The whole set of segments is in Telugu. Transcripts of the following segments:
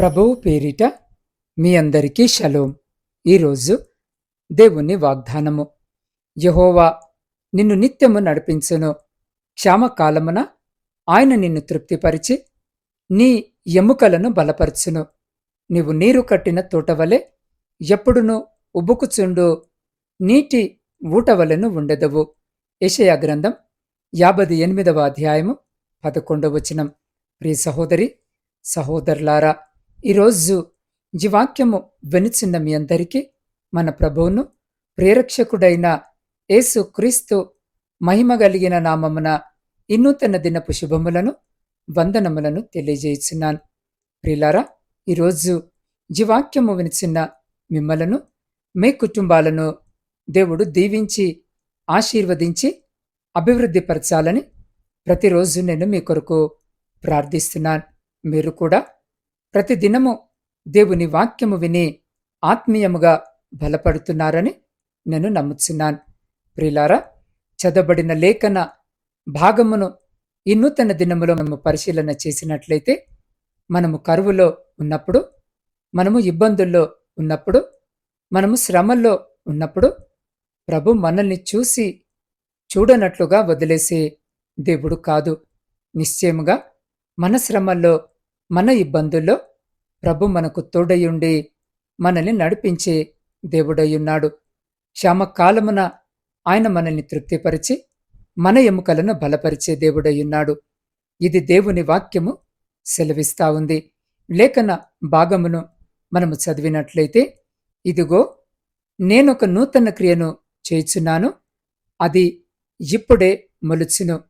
ప్రభువు పేరిట మీ అందరికీ షలోం. ఈరోజు దేవుని వాగ్దానము. యహోవా నిన్ను నిత్యము నడిపించును. క్షామకాలమున ఆయన నిన్ను తృప్తిపరిచి నీ ఎముకలను బలపరచును. నీవు నీరు కట్టిన తోటవలె ఎప్పుడునూ ఉబ్బుకుచుండు నీటి ఊటవలను ఉండెదవు. యెషయా గ్రంథం యాభై ఎనిమిదవ అధ్యాయము పదకొండవచనం ప్రియ సహోదరి సహోదరులారా ఈరోజు జీవాక్యము వాక్యము వెనుచున్న మీ అందరికీ మన ప్రభువును ప్రేరక్షకుడైన యేసు క్రీస్తు మహిమ కలిగిన నామమున ఇన్నూతన దినపు శుభములను వందనములను తెలియజేయుచున్నాను. ప్రిలారా ఈరోజు జీవాక్యము వినిచిన్న మిమ్మలను మీ కుటుంబాలను దేవుడు దీవించి ఆశీర్వదించి అభివృద్ధిపరచాలని ప్రతిరోజు నేను మీ కొరకు ప్రార్థిస్తున్నాను. మీరు కూడా ప్రతిదినము దేవుని వాక్యము విని ఆత్మీయముగా బలపడుతున్నారని నేను నమ్ముచున్నాను. ప్రిలారా చదవబడిన లేఖన భాగమును ఈ నూతన దినములో మనము పరిశీలన చేసినట్లయితే మనము కరువులో ఉన్నప్పుడు మనము ఇబ్బందుల్లో ఉన్నప్పుడు మనము శ్రమల్లో ఉన్నప్పుడు ప్రభు మనల్ని చూసి చూడనట్లుగా వదిలేసే దేవుడు కాదు. నిశ్చయముగా మన శ్రమల్లో మన ఇబ్బందుల్లో ప్రభు మనకు తోడయుండి మనల్ని నడిపించే దేవుడయ్యున్నాడు. శ్యామకాలమున ఆయన మనల్ని తృప్తిపరిచి మన ఎముకలను బలపరిచే దేవుడయ్యున్నాడు. ఇది దేవుని వాక్యము సెలవిస్తా ఉంది. లేఖన భాగమును మనము చదివినట్లయితే ఇదిగో నేనొక నూతన క్రియను చేయుచున్నాను అది ఇప్పుడే మొలుచును.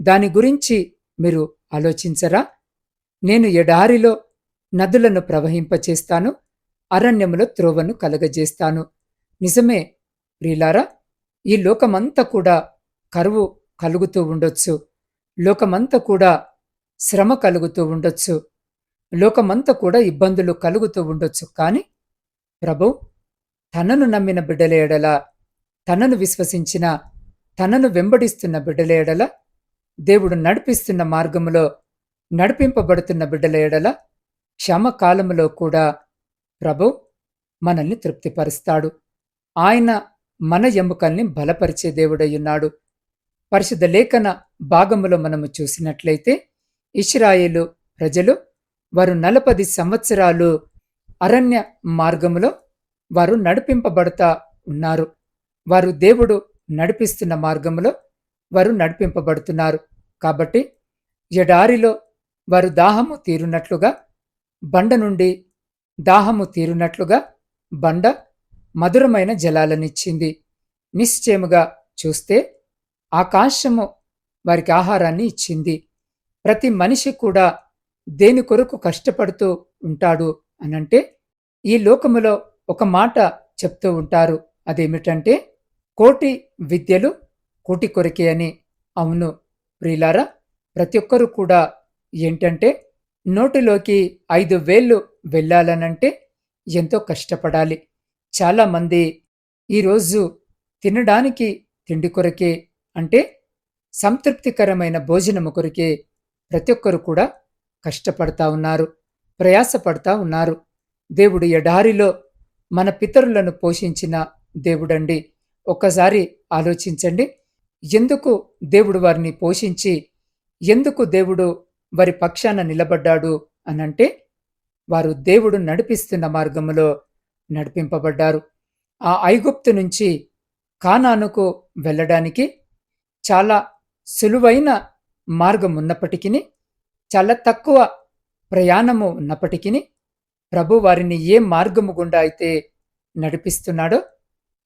దాని గురించి మీరు ఆలోచించరా? నేను ఎడారిలో నదులను ప్రవహింపచేస్తాను అరణ్యములో త్రోవను కలగజేస్తాను. నిజమే ప్రియులారా ఈ లోకమంతా కూడా కరువు కలుగుతూ ఉండొచ్చు. లోకమంతా కూడా శ్రమ కలుగుతూ ఉండొచ్చు. లోకమంతా కూడా ఇబ్బందులు కలుగుతూ ఉండొచ్చు. కానీ ప్రభు తనను నమ్మిన బిడ్డలేడల తనను విశ్వసించిన తనను వెంబడిస్తున్న బిడ్డలేడల దేవుడు నడిపిస్తున్న మార్గములో నడిపింపబడుతున్న బిడ్డల ఎడల క్షమకాలములో కూడా ప్రభు మనల్ని తృప్తిపరుస్తాడు. ఆయన మన ఎముకల్ని బలపరిచే దేవుడయ్యున్నాడు. పరిశుద్ధ లేఖన భాగములో మనము చూసినట్లయితే ఇస్రాయేలు ప్రజలు వారు నలపది సంవత్సరాలు అరణ్య మార్గములో వారు నడిపింపబడతా ఉన్నారు. వారు దేవుడు నడిపిస్తున్న మార్గములో వారు నడిపింపబడుతున్నారు. కాబట్టి ఎడారిలో వారు దాహము తీరునట్లుగా బండ నుండి దాహము తీరునట్లుగా బండ మధురమైన జలాలనిచ్చింది. నిశ్చయముగా చూస్తే ఆకాశము వారికి ఆహారాన్ని ఇచ్చింది. ప్రతి మనిషి కూడా దేని కొరకు కష్టపడుతూ ఉంటాడు అనంటే ఈ లోకములో ఒక మాట చెప్తూ ఉంటారు. అదేమిటంటే కోటి విద్యలు కోటి కొరకే అని. అవును ప్రియులారా ప్రతి ఒక్కరూ కూడా ఏంటంటే నోటిలోకి ఐదు వేళ్ళు వెళ్ళాలనంటే ఎంతో కష్టపడాలి. చాలామంది ఈరోజు తినడానికి తిండి కొరకే అంటే సంతృప్తికరమైన భోజనము కొరకే ప్రతి ఒక్కరు కూడా కష్టపడతా ఉన్నారు ప్రయాసపడతా ఉన్నారు. దేవుడు ఎడారిలో మన పితరులను పోషించిన దేవుడండి. ఒక్కసారి ఆలోచించండి ఎందుకు దేవుడు వారిని పోషించి ఎందుకు దేవుడు వారి పక్షాన నిలబడ్డాడు అనంటే వారు దేవుడు నడిపిస్తున్న మార్గములో నడిపింపబడ్డారు. ఆ ఐగుప్తు నుంచి కానానుకు వెళ్ళడానికి చాలా సులువైన మార్గం ఉన్నప్పటికీ చాలా తక్కువ ప్రయాణము ఉన్నప్పటికీ ప్రభు వారిని ఏ మార్గము గుండా అయితే నడిపిస్తున్నాడో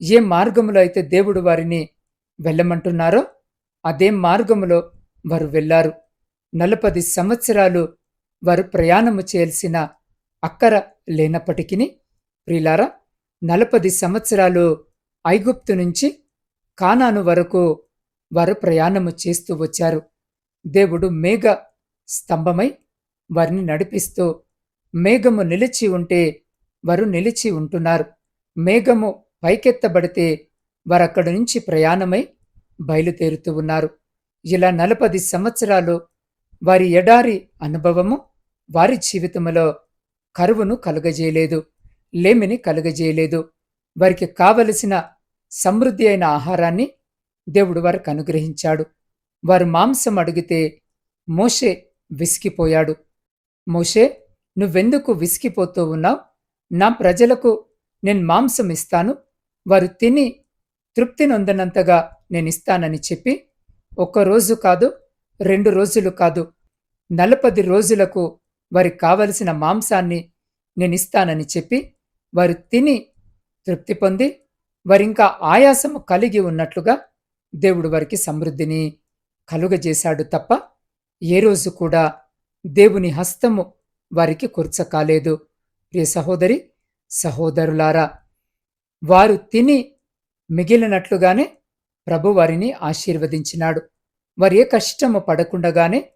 ఏ మార్గములో అయితే దేవుడు వారిని వెళ్ళమంటున్నారో అదే మార్గములో వారు వెళ్ళారు. నలపది సంవత్సరాలు వారు ప్రయాణము చేయాల్సిన అక్కర లేనప్పటికీ ప్రిలారా నలపది సంవత్సరాలు ఐగుప్తు నుంచి కానాను వరకు వారు ప్రయాణము చేస్తూ వచ్చారు. దేవుడు మేఘ స్తంభమై వారిని నడిపిస్తూ మేఘము నిలిచి ఉంటే వారు నిలిచి ఉంటున్నారు. మేఘము పైకెత్తబడితే వారక్కడి నుంచి ప్రయాణమై బయలుదేరుతూ ఉన్నారు. ఇలా నలపది సంవత్సరాలు వారి ఎడారి అనుభవము వారి జీవితంలో కరువును కలుగజేయలేదు లేమిని కలుగజేయలేదు. వారికి కావలసిన సమృద్ధి అయిన ఆహారాన్ని దేవుడు వారికి అనుగ్రహించాడు. వారు మాంసం అడిగితే మోషే విసిగిపోయాడు. మోషే నువ్వెందుకు విసిగిపోతూ ఉన్నావు? నా ప్రజలకు నేను మాంసం ఇస్తాను. వారు తిని తృప్తి నొందనంతగా నేను ఇస్తానని చెప్పి ఒక్కరోజు కాదు రెండు రోజులు కాదు. నలపది రోజులకు వారికి కావలసిన మాంసాన్ని నేను ఇస్తానని చెప్పి వారు తిని తృప్తి పొంది వారింకా ఆయాసము కలిగి ఉన్నట్లుగా దేవుడు వారికి సమృద్ధిని కలుగజేశాడు తప్ప ఏ రోజు కూడా దేవుని హస్తము వారికి కుర్చకాలేదు ప్రియ సహోదరి సహోదరులారా వారు తిని మిగిలినట్లుగానే ప్రభు వారిని ఆశీర్వదించినాడు. వారు ఏ కష్టము పడకుండగానే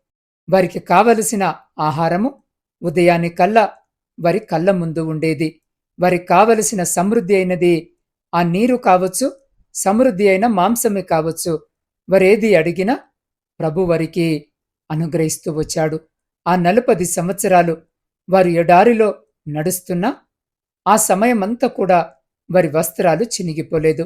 వారికి కావలసిన ఆహారము ఉదయానికల్లా వారి కళ్ళ ముందు ఉండేది. వారికి కావలసిన సమృద్ధి అయినది ఆ నీరు కావచ్చు సమృద్ధి అయిన మాంసమే కావచ్చు. వారేది అడిగినా ప్రభు వారికి అనుగ్రహిస్తూ వచ్చాడు. ఆ నలుపది సంవత్సరాలు వారు ఎడారిలో నడుస్తున్నా ఆ సమయమంతా కూడా వారి వస్త్రాలు చినిగిపోలేదు.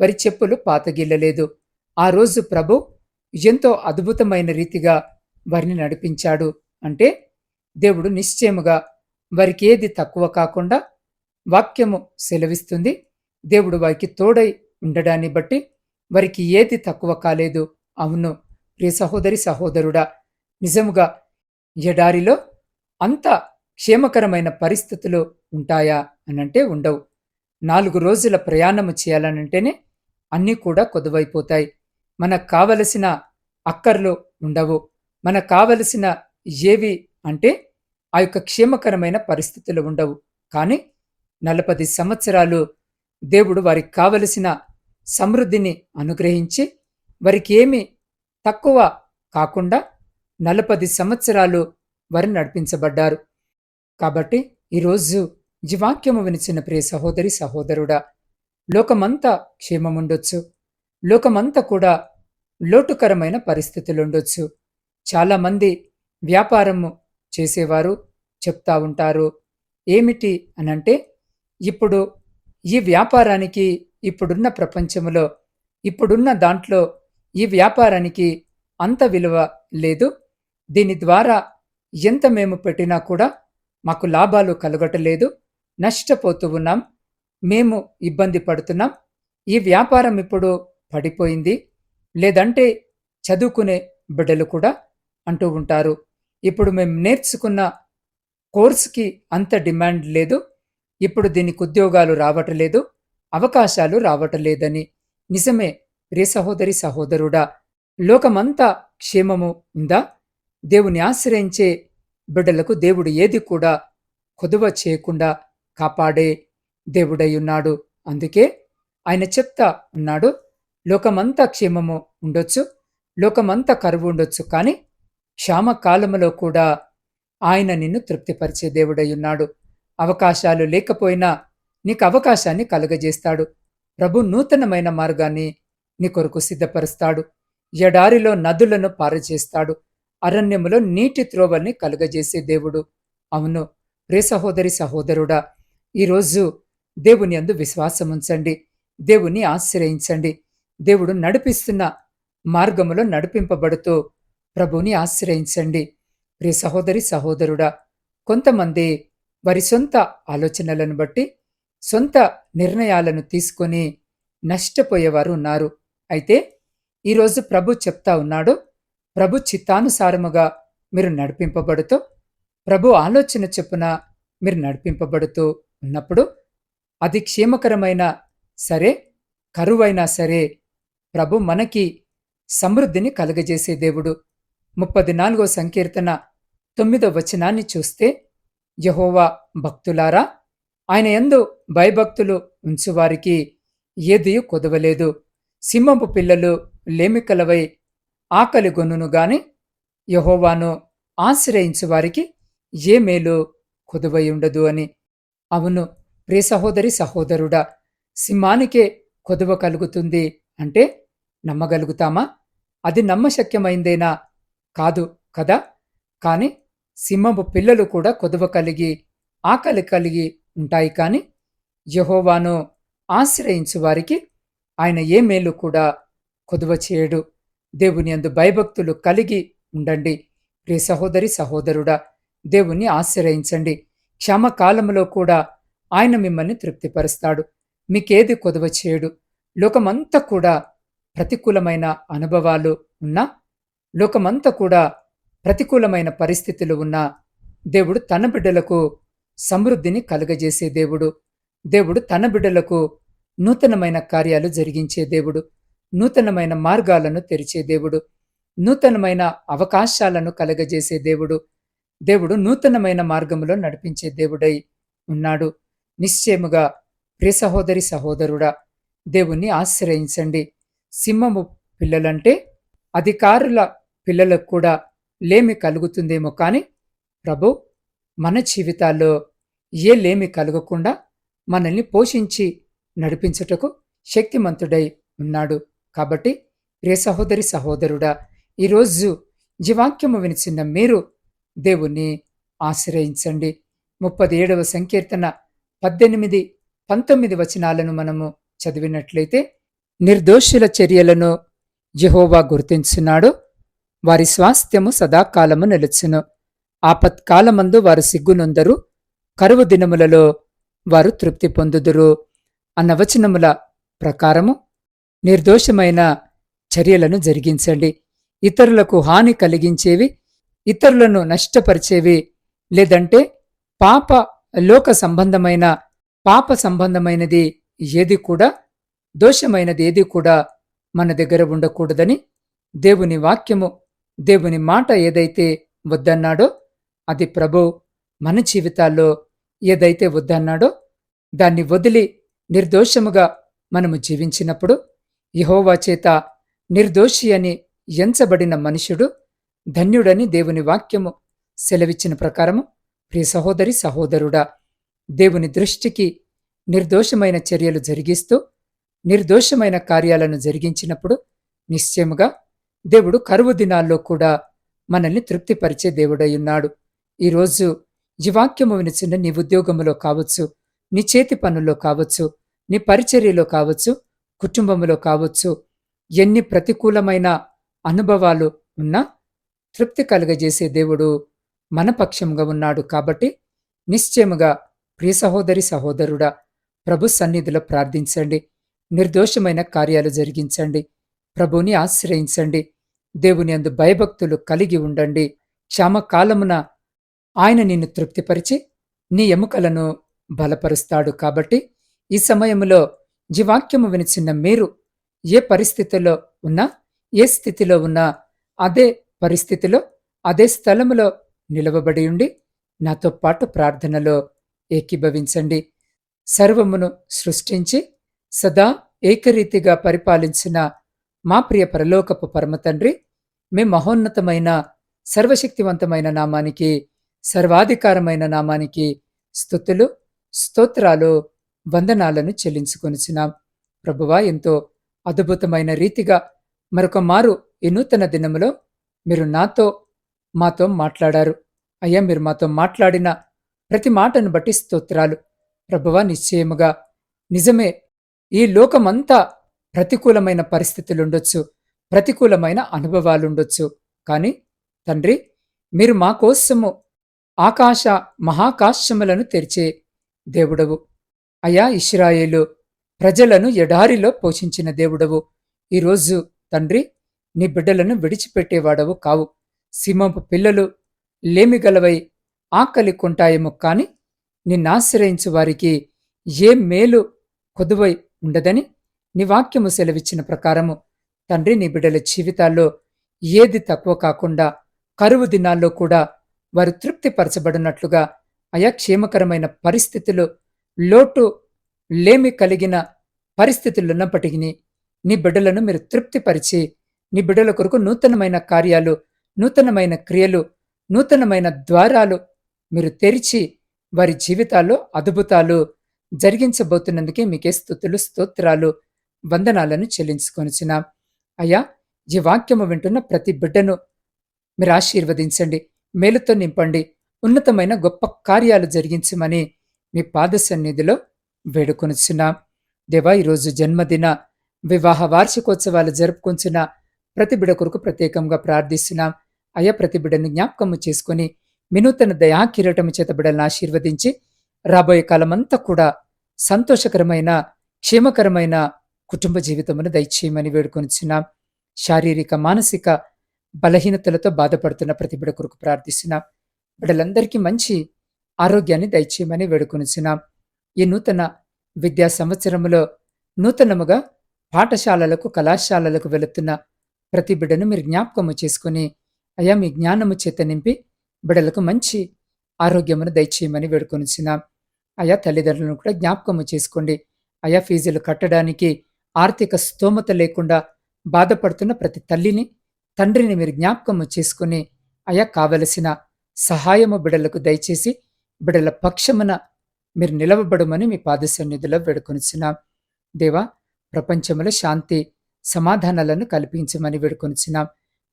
వారి చెప్పులు పాతగిల్లలేదు. ఆ రోజు ప్రభు ఎంతో అద్భుతమైన రీతిగా వారిని నడిపించాడు. అంటే దేవుడు నిశ్చయముగా వారికి ఏది తక్కువ కాకుండా వాక్యము సెలవిస్తుంది. దేవుడు వారికి తోడై ఉండడాన్ని బట్టి వారికి ఏది తక్కువ కాలేదు. అవును ప్రియ సహోదరి సహోదరుడా నిజముగా ఎడారిలో అంత క్షేమకరమైన పరిస్థితులు ఉంటాయా అనంటే ఉండవు. నాలుగు రోజుల ప్రయాణము చేయాలనంటేనే అన్నీ కూడా కొదువైపోతాయి. మనకు కావలసిన అక్కర్లు ఉండవు. మనకు కావలసిన ఏవి అంటే ఆ యొక్క క్షేమకరమైన పరిస్థితులు ఉండవు. కానీ నలపది సంవత్సరాలు దేవుడు వారికి కావలసిన సమృద్ధిని అనుగ్రహించి వారికి ఏమి తక్కువ కాకుండా నలపది సంవత్సరాలు వారు నడిపించబడ్డారు. కాబట్టి ఈరోజు జీవాక్యము వినిచిన ప్రియ సహోదరి సహోదరుడా లోకమంతా క్షేమముండొచ్చు. లోకమంతా కూడా లోటుకరమైన పరిస్థితులుండొచ్చు. చాలామంది వ్యాపారము చేసేవారు చెప్తా ఉంటారు. ఏమిటి అనంటే ఇప్పుడు ఈ వ్యాపారానికి ఇప్పుడున్న ప్రపంచంలో ఇప్పుడున్న దాంట్లో ఈ వ్యాపారానికి అంత విలువ లేదు. దీని ద్వారా ఎంత మేము పెట్టినా కూడా మాకు లాభాలు కలగటలేదు. నష్టపోతూ ఉన్నాం. మేము ఇబ్బంది పడుతున్నాం. ఈ వ్యాపారం ఇప్పుడు పడిపోయింది. లేదంటే చదువుకునే బిడ్డలు కూడా అంటూ ఉంటారు. ఇప్పుడు మేము నేర్చుకున్న కోర్సుకి అంత డిమాండ్ లేదు. ఇప్పుడు దీనికి ఉద్యోగాలు రావటలేదు. అవకాశాలు రావటలేదని. నిజమే రే సహోదరి సహోదరుడా లోకమంతా క్షేమము ఉందా? దేవుని ఆశ్రయించే బిడ్డలకు దేవుడు ఏది కూడా కొదువ చేయకుండా కాపాడే దేవుడై ఉన్నాడు. అందుకే ఆయన చెప్తా ఉన్నాడు లోకమంతా క్షేమము ఉండొచ్చు లోకమంతా కరువు ఉండొచ్చు కానీ క్షామకాలములో కూడా ఆయన నిన్ను తృప్తిపరిచే దేవుడై ఉన్నాడు అవకాశాలు లేకపోయినా నీకు అవకాశాన్ని కలుగజేస్తాడు. ప్రభు నూతనమైన మార్గాన్ని నీ కొరకు సిద్ధపరుస్తాడు. ఎడారిలో నదులను పారచేస్తాడు. అరణ్యములో నీటి త్రోవల్ని కలుగజేసే దేవుడు. అవును ప్రే సహోదరి సహోదరుడా ఈరోజు దేవుని అందు విశ్వాసముంచండి. దేవుని ఆశ్రయించండి. దేవుడు నడిపిస్తున్న మార్గములో నడిపింపబడుతూ ప్రభుని ఆశ్రయించండి. ప్రియ సహోదరి సహోదరుడా కొంతమంది వారి సొంత ఆలోచనలను బట్టి సొంత నిర్ణయాలను తీసుకొని నష్టపోయేవారు ఉన్నారు. అయితే ఈరోజు ప్రభు చెప్తా ఉన్నాడు ప్రభు చిత్తానుసారముగా మీరు నడిపింపబడుతూ ప్రభు ఆలోచన చెప్పున మీరు నడిపింపబడుతూ ఉన్నప్పుడు అది క్షేమకరమైన సరే కరువైనా సరే ప్రభు మనకి సమృద్ధిని కలగజేసే దేవుడు. ముప్పది నాలుగో సంకీర్తన తొమ్మిదో వచనాన్ని చూస్తే యహోవా భక్తులారా ఆయన ఎందు భయభక్తులు ఉంచువారికి ఏది కొదవలేదు. సింహపు పిల్లలు లేమికలవై ఆకలి గొన్నును గాని యహోవాను ఆశ్రయించువారికి ఏ మేలు కొదువై ఉండదు అని. అవును ప్రియ సహోదరి సహోదరుడా సింహానికే కొదువ కలుగుతుంది అంటే నమ్మగలుగుతామా? అది నమ్మశక్యమైందేనా? కాదు కదా? కాని సింహపు పిల్లలు కూడా కొదువ కలిగి ఆకలి కలిగి ఉంటాయి కాని యహోవాను ఆశ్రయించు వారికి ఆయన ఏ మేలు కూడా కొదువ చేయడు. దేవుని అందు భయభక్తులు కలిగి ఉండండి. ప్రియ సహోదరి సహోదరుడా దేవుణ్ణి ఆశ్రయించండి. క్షమకాలంలో కూడా ఆయన మిమ్మల్ని తృప్తిపరుస్తాడు. మీకేది కొదవ చేయడు. లోకమంతా కూడా ప్రతికూలమైన అనుభవాలు ఉన్నా లోకమంతా కూడా ప్రతికూలమైన పరిస్థితులు ఉన్నా దేవుడు తన బిడ్డలకు సమృద్ధిని కలుగజేసే దేవుడు. దేవుడు తన బిడ్డలకు నూతనమైన కార్యాలు జరిగించే దేవుడు. నూతనమైన మార్గాలను తెరిచే దేవుడు. నూతనమైన అవకాశాలను కలగజేసే దేవుడు. దేవుడు నూతనమైన మార్గంలో నడిపించే దేవుడై ఉన్నాడు. నిశ్చయముగా ప్రియ సహోదరి సహోదరుడా దేవుణ్ణి ఆశ్రయించండి. సింహము పిల్లలంటే అధికారుల పిల్లలకు కూడా లేమి కలుగుతుందేమో కానీ ప్రభు మన జీవితాల్లో ఏ లేమి కలగకుండా మనల్ని పోషించి నడిపించుటకు శక్తిమంతుడై ఉన్నాడు. కాబట్టి ప్రియ సహోదరి సహోదరుడా ఈరోజు జీవాక్యము వినిచిన మీరు దేవుణ్ణి ఆశ్రయించండి. ముప్పది ఏడవ సంకీర్తన పద్దెనిమిది పంతొమ్మిది వచనాలను మనము చదివినట్లయితే నిర్దోషుల చర్యలను యహోవా గుర్తించున్నాడు వారి స్వాస్థ్యము సదాకాలము నిలుచును. ఆపత్కాలమందు వారు సిగ్గునొందరు. కరువు దినములలో వారు తృప్తి పొందుదురు అన్న వచనముల ప్రకారము నిర్దోషమైన చర్యలను జరిగించండి. ఇతరులకు హాని కలిగించేవి ఇతరులను నష్టపరిచేవి లేదంటే పాప లోక సంబంధమైన పాప సంబంధమైనది ఏది కూడా దోషమైనది ఏది కూడా మన దగ్గర ఉండకూడదని దేవుని వాక్యము దేవుని మాట ఏదైతే వద్దన్నాడో అది ప్రభు మన జీవితాల్లో ఏదైతే వద్దన్నాడో దాన్ని వదిలి నిర్దోషముగా మనము జీవించినప్పుడు యహోవా చేత నిర్దోషి అని ఎంచబడిన మనుషుడు ధన్యుడని దేవుని వాక్యము సెలవిచ్చిన ప్రకారము ప్రియ సహోదరి సహోదరుడా దేవుని దృష్టికి నిర్దోషమైన చర్యలు జరిగిస్తూ నిర్దోషమైన కార్యాలను జరిగించినప్పుడు నిశ్చయముగా దేవుడు కరువు దినాల్లో కూడా మనల్ని తృప్తిపరిచే దేవుడయ్యున్నాడు ఈరోజు ఈ వాక్యము వినిచిన నీ ఉద్యోగములో కావచ్చు నీ చేతి పనుల్లో కావచ్చు నీ పరిచర్యలో కావచ్చు కుటుంబములో కావచ్చు ఎన్ని ప్రతికూలమైన అనుభవాలు ఉన్నా తృప్తి కలుగజేసే దేవుడు మన పక్షంగా ఉన్నాడు కాబట్టి నిశ్చయముగా ప్రియ సహోదరి సహోదరుడా ప్రభు సన్నిధిలో ప్రార్థించండి. నిర్దోషమైన కార్యాలు జరిగించండి. ప్రభుని ఆశ్రయించండి. దేవుని అందు భయభక్తులు కలిగి ఉండండి. క్షామకాలమున ఆయన నిన్ను తృప్తిపరిచి నీ ఎముకలను బలపరుస్తాడు కాబట్టి ఈ సమయంలో జీవాక్యము వినిచిన్న మీరు ఏ పరిస్థితిలో ఉన్నా ఏ స్థితిలో ఉన్నా అదే పరిస్థితిలో అదే స్థలములో నిలవబడి ఉండి నాతో పాటు ప్రార్థనలో ఏకీభవించండి. సర్వమును సృష్టించి సదా ఏకరీతిగా పరిపాలించిన మా ప్రియ పరలోకపు పరమతండ్రి మీ మహోన్నతమైన సర్వశక్తివంతమైన నామానికి సర్వాధికారమైన నామానికి స్థుతులు స్తోత్రాలు వందనాలను చెల్లించుకొనిచున్నాం. ప్రభువా ఎంతో అద్భుతమైన రీతిగా మరొక మారు ఈ నూతన దినములో మీరు నాతో మాతో మాట్లాడారు. అయ్యా మీరు మాతో మాట్లాడిన ప్రతి మాటను బట్టి స్తోత్రాలు. ప్రభువా నిశ్చయముగా నిజమే ఈ లోకమంతా ప్రతికూలమైన పరిస్థితులుండొచ్చు ప్రతికూలమైన అనుభవాలుండొచ్చు. కానీ తండ్రి మీరు మా కోసము ఆకాశ మహాకాశములను తెరిచే దేవుడవు. అయా ఇష్రాయేలు ప్రజలను ఎడారిలో పోషించిన దేవుడవు. ఈరోజు తండ్రి నీ బిడ్డలను విడిచిపెట్టేవాడవు కావు. సింహపు పిల్లలు లేమిగలవై ఆకలి కొంటాయేమో కాని నిన్నాశ్రయించు వారికి ఏ మేలు కొదువై ఉండదని నీ వాక్యము సెలవిచ్చిన ప్రకారము తండ్రి నీ బిడ్డల జీవితాల్లో ఏది తక్కువ కాకుండా కరువు దినాల్లో కూడా వారు తృప్తిపరచబడినట్లుగా అయా క్షేమకరమైన పరిస్థితులు లోటు లేమి కలిగిన పరిస్థితులున్నప్పటికీ నీ బిడ్డలను మీరు తృప్తిపరిచి నీ బిడ్డల కొరకు నూతనమైన కార్యాలు నూతనమైన క్రియలు నూతనమైన ద్వారాలు మీరు తెరిచి వారి జీవితాల్లో అద్భుతాలు జరిగించబోతున్నందుకే మీకే స్థుతులు స్తోత్రాలు వందనాలను చెల్లించుకొనిచిన అయ్యా ఈ వాక్యము వింటున్న ప్రతి బిడ్డను మీరు ఆశీర్వదించండి మేలుతో నింపండి ఉన్నతమైన గొప్ప కార్యాలు జరిగించమని మీ పాద సన్నిధిలో వేడుకొనిచున్న. దేవా ఈరోజు జన్మదిన వివాహ వార్షికోత్సవాలు జరుపుకొంచున్న ప్రతి బిడ కొరకు ప్రత్యేకంగా ప్రార్థిస్తున్నాం. అయ్యా ప్రతి బిడను జ్ఞాపకము చేసుకుని వినూతన దయా కిరీటము చేత బిడలను ఆశీర్వదించి రాబోయే కాలమంతా కూడా సంతోషకరమైన క్షేమకరమైన కుటుంబ జీవితమును దయచేయమని వేడుకొనిచున్నాం. శారీరక మానసిక బలహీనతలతో బాధపడుతున్న ప్రతి బిడ కొరకు ప్రార్థిస్తున్నాం. బిడ్డలందరికీ మంచి ఆరోగ్యాన్ని దయచేయమని వేడుకొనిచున్నాం. ఈ నూతన విద్యా సంవత్సరములో నూతనముగా పాఠశాలలకు కళాశాలలకు వెళుతున్న ప్రతి బిడ్డను మీరు జ్ఞాపకము చేసుకుని అయా మీ జ్ఞానము చేత నింపి బిడ్డలకు మంచి ఆరోగ్యమును దయచేయమని వేడుకొనిచున్నాం. అయా తల్లిదండ్రులను కూడా జ్ఞాపకము చేసుకోండి. అయా ఫీజులు కట్టడానికి ఆర్థిక స్తోమత లేకుండా బాధపడుతున్న ప్రతి తల్లిని తండ్రిని మీరు జ్ఞాపకము చేసుకుని అయా కావలసిన సహాయము బిడలకు దయచేసి బిడల పక్షమున మీరు నిలవబడమని మీ పాద సన్నిధిలో వేడుకొనిచున్నాం. దేవా ప్రపంచంలో శాంతి సమాధానాలను కల్పించమని వేడుకొనిచున్నాం.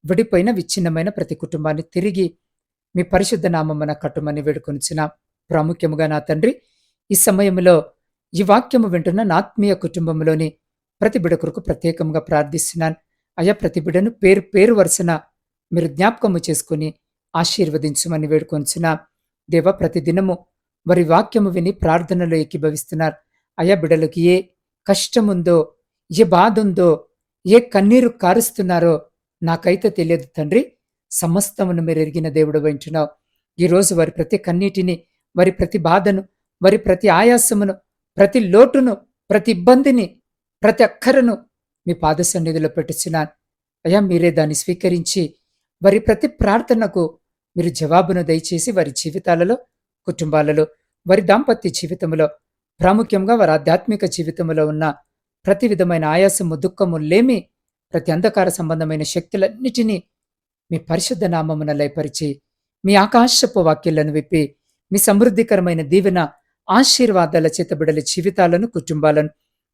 విడిపోయిన విచ్ఛిన్నమైన ప్రతి కుటుంబాన్ని తిరిగి మీ పరిశుద్ధ నామమున కట్టుమని వేడుకొనిచున్నాం. ప్రాముఖ్యముగా నా తండ్రి ఈ సమయంలో ఈ వాక్యము వింటున్న నాత్మీయ కుటుంబంలోని ప్రతి బిడ కొరకు ప్రత్యేకంగా ప్రార్థిస్తున్నాను. అయా ప్రతి బిడను పేరు పేరు వరుసన మీరు జ్ఞాపకము చేసుకుని ఆశీర్వదించమని వేడుకొంచున్నా. దేవ ప్రతిదినము వారి వాక్యము విని ప్రార్థనలో ఏకీభవిస్తున్నారు. అయా బిడలకు ఏ కష్టముందో ఏ బాధ ఉందో ఏ కన్నీరు కారుస్తున్నారో నాకైతే తెలియదు తండ్రి. సమస్తమును మీరు ఎరిగిన దేవుడు వింటున్నావు. ఈరోజు వారి ప్రతి కన్నీటిని వారి ప్రతి బాధను వారి ప్రతి ఆయాసమును ప్రతి లోటును ప్రతి ఇబ్బందిని ప్రతి అక్కరను మీ పాద సన్నిధిలో పెట్టుచున్నాను అయ్యా మీరే దాన్ని స్వీకరించి వారి ప్రతి ప్రార్థనకు మీరు జవాబును దయచేసి వారి జీవితాలలో కుటుంబాలలో వారి దాంపత్య జీవితంలో ప్రాముఖ్యంగా వారి ఆధ్యాత్మిక జీవితంలో ఉన్న ప్రతి విధమైన ఆయాసము దుఃఖము లేమి ప్రతి అంధకార సంబంధమైన శక్తులన్నిటినీ మీ పరిశుద్ధ నామమున లయపరిచి మీ ఆకాశపు వాక్యాలను విప్పి మీ సమృద్ధికరమైన దీవెన ఆశీర్వాదాల చేతబిడల జీవితాలను కుటుంబాలను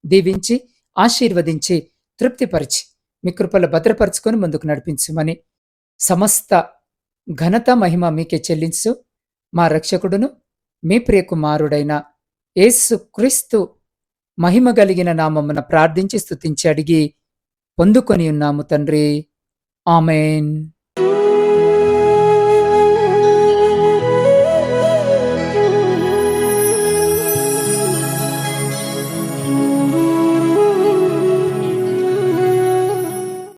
దీవించి ఆశీర్వదించి తృప్తిపరిచి మీ కృపలు భద్రపరుచుకొని ముందుకు నడిపించమని సమస్త ఘనత మహిమ మీకే చెల్లించు. మా రక్షకుడును మీ ప్రియకుమారుడైన యేసు క్రీస్తు మహిమ కలిగిన నామమున ప్రార్థించి స్థుతించి అడిగి పొందుకొని ఉన్నాము తండ్రి. ఆమెన్.